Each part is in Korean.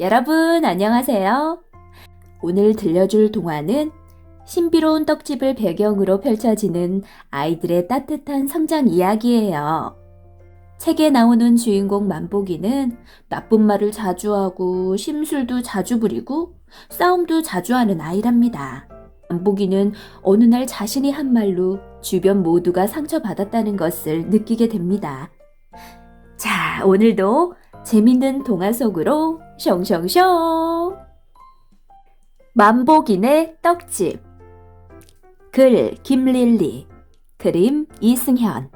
여러분, 안녕하세요. 오늘 들려줄 동화는 신비로운 떡집을 배경으로 펼쳐지는 아이들의 따뜻한 성장 이야기예요. 책에 나오는 주인공 만보기는 나쁜 말을 자주 하고 심술도 자주 부리고 싸움도 자주 하는 아이랍니다. 만보기는 어느 날 자신이 한 말로 주변 모두가 상처받았다는 것을 느끼게 됩니다. 자, 오늘도 재밌는 동화 속으로 숑숑숑! 만보기네 떡집 글 김릴리 그림 이승현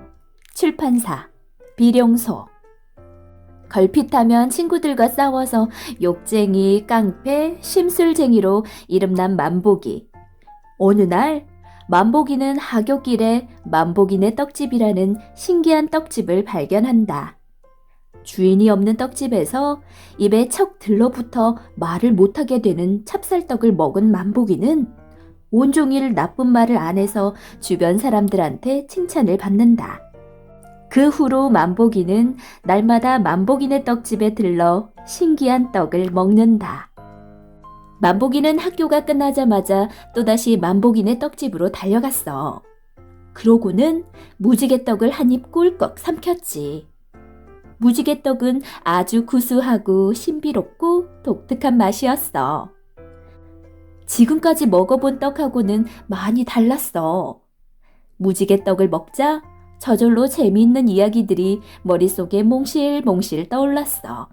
출판사 비룡소 걸핏하면 친구들과 싸워서 욕쟁이, 깡패, 심술쟁이로 이름난 만보기. 어느 날 만보기는 하굣길에 만보기네 떡집이라는 신기한 떡집을 발견한다. 주인이 없는 떡집에서 입에 척 들러붙어 말을 못하게 되는 찹쌀떡을 먹은 만보기는 온종일 나쁜 말을 안 해서 주변 사람들한테 칭찬을 받는다. 그 후로 만보기는 날마다 만보기네 떡집에 들러 신기한 떡을 먹는다. 만보기는 학교가 끝나자마자 또다시 만보기네 떡집으로 달려갔어. 그러고는 무지개떡을 한 입 꿀꺽 삼켰지. 무지개 떡은 아주 구수하고 신비롭고 독특한 맛이었어. 지금까지 먹어본 떡하고는 많이 달랐어. 무지개 떡을 먹자 저절로 재미있는 이야기들이 머릿속에 몽실몽실 떠올랐어.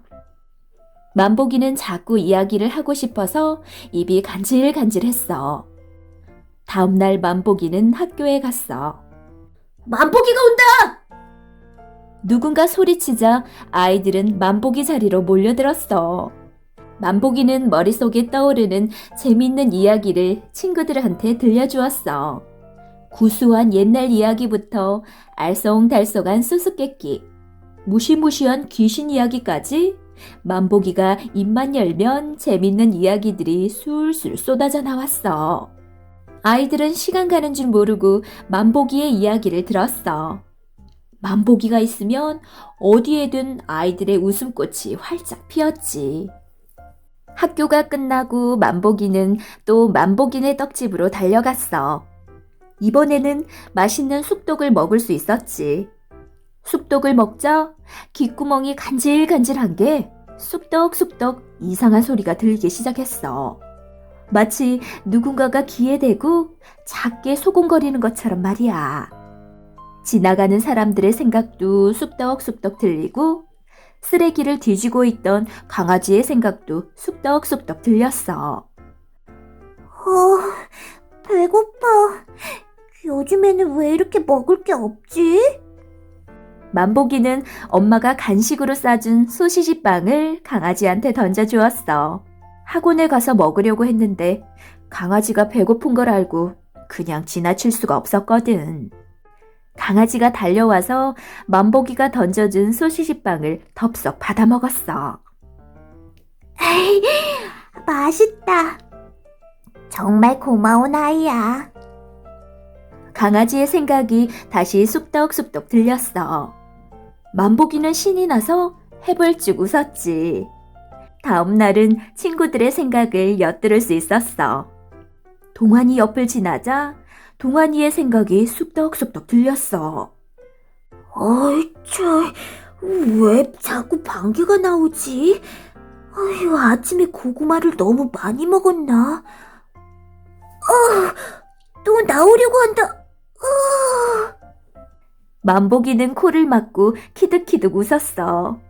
만보기는 자꾸 이야기를 하고 싶어서 입이 간질간질했어. 다음날 만보기는 학교에 갔어. 만보기가 온다! 누군가 소리치자 아이들은 만보기 자리로 몰려들었어. 만보기는 머릿속에 떠오르는 재밌는 이야기를 친구들한테 들려주었어. 구수한 옛날 이야기부터 알쏭달쏭한 수수께끼, 무시무시한 귀신 이야기까지 만보기가 입만 열면 재밌는 이야기들이 술술 쏟아져 나왔어. 아이들은 시간 가는 줄 모르고 만보기의 이야기를 들었어. 만보기가 있으면 어디에든 아이들의 웃음꽃이 활짝 피었지. 학교가 끝나고 만보기는 또 만보기네 떡집으로 달려갔어. 이번에는 맛있는 쑥떡을 먹을 수 있었지. 쑥떡을 먹자 귓구멍이 간질간질한 게 쑥떡쑥떡 이상한 소리가 들리기 시작했어. 마치 누군가가 귀에 대고 작게 소곤거리는 것처럼 말이야. 지나가는 사람들의 생각도 쑥떡쑥떡 들리고 쓰레기를 뒤지고 있던 강아지의 생각도 쑥떡쑥떡 들렸어. 어, 배고파. 요즘에는 왜 이렇게 먹을 게 없지? 만보기는 엄마가 간식으로 싸준 소시지 빵을 강아지한테 던져주었어. 학원에 가서 먹으려고 했는데 강아지가 배고픈 걸 알고 그냥 지나칠 수가 없었거든. 강아지가 달려와서 만보기가 던져준 소시지 빵을 덥석 받아 먹었어. 에이, 맛있다. 정말 고마운 아이야. 강아지의 생각이 다시 쑥떡쑥떡 들렸어. 만보기는 신이 나서 해벌쭉 웃었지. 다음 날은 친구들의 생각을 엿들을 수 있었어. 동환이 옆을 지나자 동환이의 생각이 쑥떡쑥떡 들렸어. 어이, 저, 왜 자꾸 방귀가 나오지? 아유, 아침에 고구마를 너무 많이 먹었나? 어, 또 나오려고 한다. 어. 만보기는 코를 막고 키득키득 웃었어.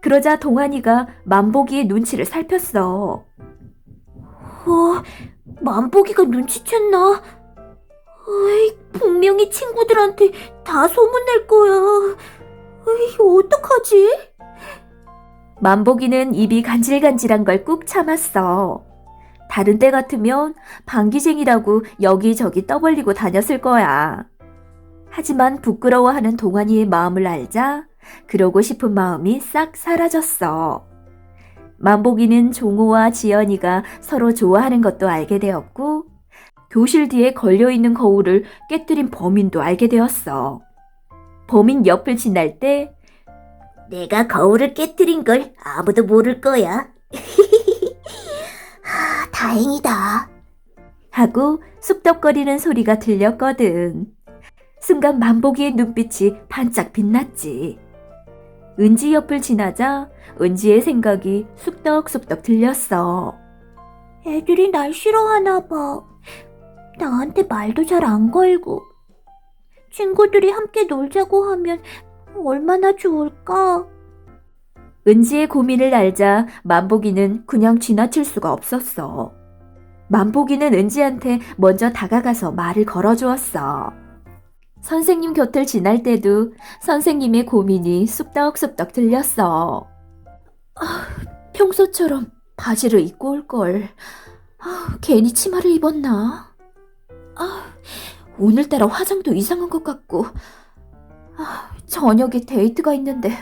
그러자 동환이가 만보기의 눈치를 살폈어. 어, 만보기가 눈치챘나? 어이, 분명히 친구들한테 다 소문낼 거야. 어이, 어떡하지? 만보기는 입이 간질간질한 걸 꾹 참았어. 다른 때 같으면 방귀쟁이라고 여기저기 떠벌리고 다녔을 거야. 하지만 부끄러워하는 동환이의 마음을 알자 그러고 싶은 마음이 싹 사라졌어. 만보기는 종호와 지연이가 서로 좋아하는 것도 알게 되었고 교실 뒤에 걸려있는 거울을 깨뜨린 범인도 알게 되었어. 범인 옆을 지날 때 내가 거울을 깨뜨린 걸 아무도 모를 거야. 아, 다행이다. 하고 쑥덕거리는 소리가 들렸거든. 순간 만보기의 눈빛이 반짝 빛났지. 은지 옆을 지나자 은지의 생각이 쑥덕쑥덕 들렸어. 애들이 날 싫어하나 봐. 나한테 말도 잘 안 걸고. 친구들이 함께 놀자고 하면 얼마나 좋을까? 은지의 고민을 알자 만보기는 그냥 지나칠 수가 없었어. 만보기는 은지한테 먼저 다가가서 말을 걸어주었어. 선생님 곁을 지날 때도 선생님의 고민이 쑥덕쑥덕 들렸어. 아, 평소처럼 바지를 입고 올 걸. 아, 괜히 치마를 입었나? 아, 오늘따라 화장도 이상한 것 같고. 아, 저녁에 데이트가 있는데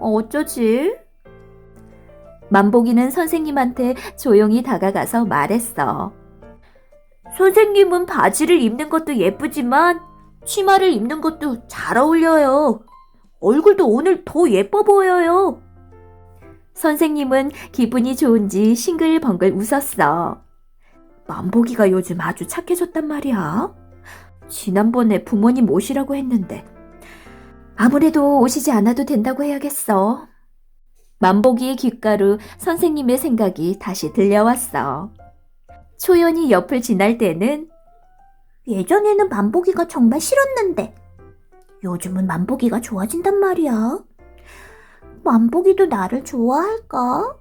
어쩌지? 만보기는 선생님한테 조용히 다가가서 말했어. 선생님은 바지를 입는 것도 예쁘지만 치마를 입는 것도 잘 어울려요. 얼굴도 오늘 더 예뻐 보여요. 선생님은 기분이 좋은지 싱글벙글 웃었어. 만보기가 요즘 아주 착해졌단 말이야. 지난번에 부모님 오시라고 했는데 아무래도 오시지 않아도 된다고 해야겠어. 만보기의 귓가로 선생님의 생각이 다시 들려왔어. 초연이 옆을 지날 때는 예전에는 만보기가 정말 싫었는데 요즘은 만보기가 좋아진단 말이야. 만보기도 나를 좋아할까?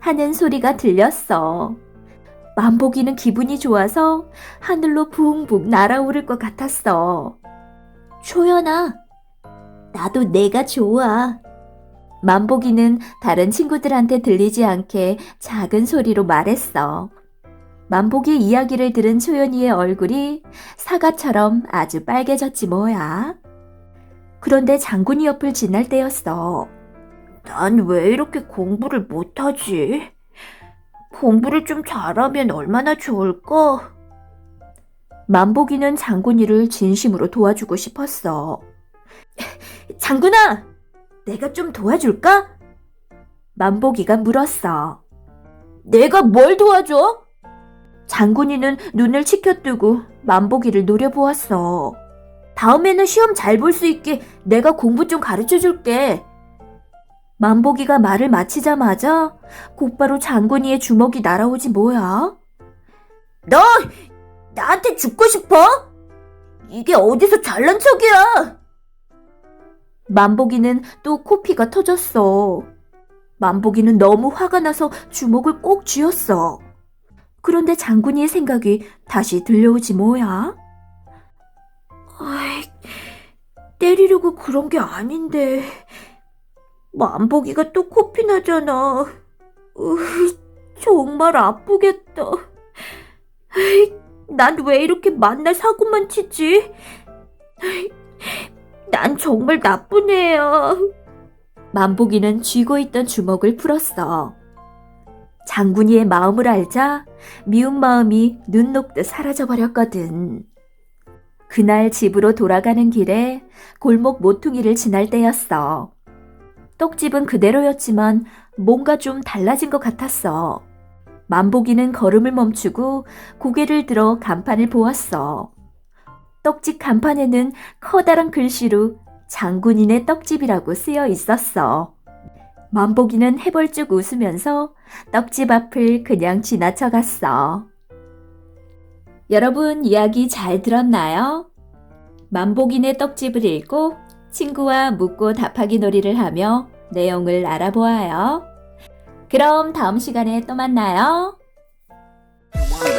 하는 소리가 들렸어. 만보기는 기분이 좋아서 하늘로 붕붕 날아오를 것 같았어. 초연아, 나도 내가 좋아. 만보기는 다른 친구들한테 들리지 않게 작은 소리로 말했어. 만보기 이야기를 들은 초연이의 얼굴이 사과처럼 아주 빨개졌지 뭐야. 그런데 장군이 옆을 지날 때였어. 난 왜 이렇게 공부를 못하지? 공부를 좀 잘하면 얼마나 좋을까? 만보기는 장군이를 진심으로 도와주고 싶었어. 장군아! 내가 좀 도와줄까? 만보기가 물었어. 내가 뭘 도와줘? 장군이는 눈을 치켜뜨고 만보기를 노려보았어. 다음에는 시험 잘 볼 수 있게 내가 공부 좀 가르쳐 줄게. 만보기가 말을 마치자마자 곧바로 장군이의 주먹이 날아오지 뭐야? 너 나한테 죽고 싶어? 이게 어디서 잘난 척이야? 만보기는 또 코피가 터졌어. 만보기는 너무 화가 나서 주먹을 꼭 쥐었어. 그런데 장군이의 생각이 다시 들려오지 뭐야? 아이, 때리려고 그런 게 아닌데. 만보기가 또 코피 나잖아. 으, 정말 아프겠다. 난 왜 이렇게 만날 사고만 치지? 난 정말 나쁜 애야. 만보기는 쥐고 있던 주먹을 풀었어. 장군이의 마음을 알자 미운 마음이 눈 녹듯 사라져버렸거든. 그날 집으로 돌아가는 길에 골목 모퉁이를 지날 때였어. 떡집은 그대로였지만 뭔가 좀 달라진 것 같았어. 만보기는 걸음을 멈추고 고개를 들어 간판을 보았어. 떡집 간판에는 커다란 글씨로 장군인의 떡집이라고 쓰여 있었어. 만보기는 해벌쭉 웃으면서 떡집 앞을 그냥 지나쳐 갔어. 여러분 이야기 잘 들었나요? 만보기네 떡집을 읽고 친구와 묻고 답하기 놀이를 하며 내용을 알아보아요. 그럼 다음 시간에 또 만나요. One.